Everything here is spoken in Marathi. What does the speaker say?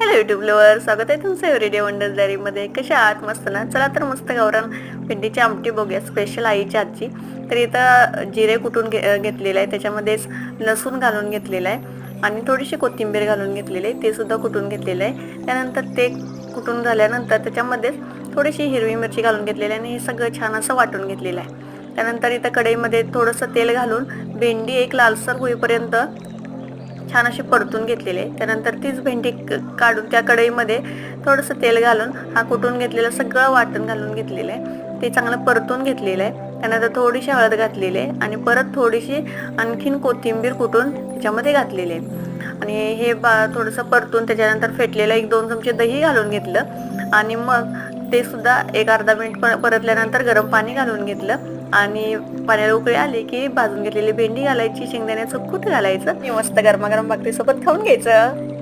हॅलो युट्यूब लवर स्वागत आहे तुमचं एव्हरीडे वंडर्स डायरीमध्ये कशा आहात? मस्त ना? चला तर मस्त गावरान भेंडीची आमटी बघूया स्पेशल आईची आजची तर इथं जिरे कुटून घे घेतलेलं आहे. त्याच्यामध्येच लसूण घालून घेतलेलं आहे. आणि थोडीशी कोथिंबीर घालून घेतलेली आहे. ते सुद्धा कुटून घेतलेलं आहे. त्यानंतर ते कुटून झाल्यानंतर त्याच्यामध्येच थोडीशी हिरवी मिरची घालून घेतलेली आहे आणि हे सगळं छान असं वाटून घेतलेलं आहे. त्यानंतर इथं कढईमध्ये थोडंसं तेल घालून भेंडी एक लालसर होईपर्यंत छान अशी परतून घेतलेले. आहे त्यानंतर तीच भेंडी क- काढून त्या कढईमध्ये थोडंसं तेल घालून हा कुटून घेतलेलं सगळं वाटण घालून घेतलेलं आहे. ते चांगलं परतून घेतलेलं आहे. त्यानंतर थोडीशी हळद घातलेली आहे आणि परत थोडीशी आणखीन कोथिंबीर कुटून त्याच्यामध्ये घातलेली आहे. आणि हे बा थोडंसं परतून त्याच्यानंतर फेटलेलं एक दोन चमचे दही घालून घेतलं. आणि मग ते सुद्धा एक अर्धा मिनिट पर- परतल्यानंतर गरम पाणी घालून घेतलं. आणि पाण्याला उकळी आली की भाजून घेतलेली भेंडी घालायची शेंगदाण्याचं कूट घालायचं. मस्त गरमागरम भाकरीसोबत खाऊन घ्यायचं.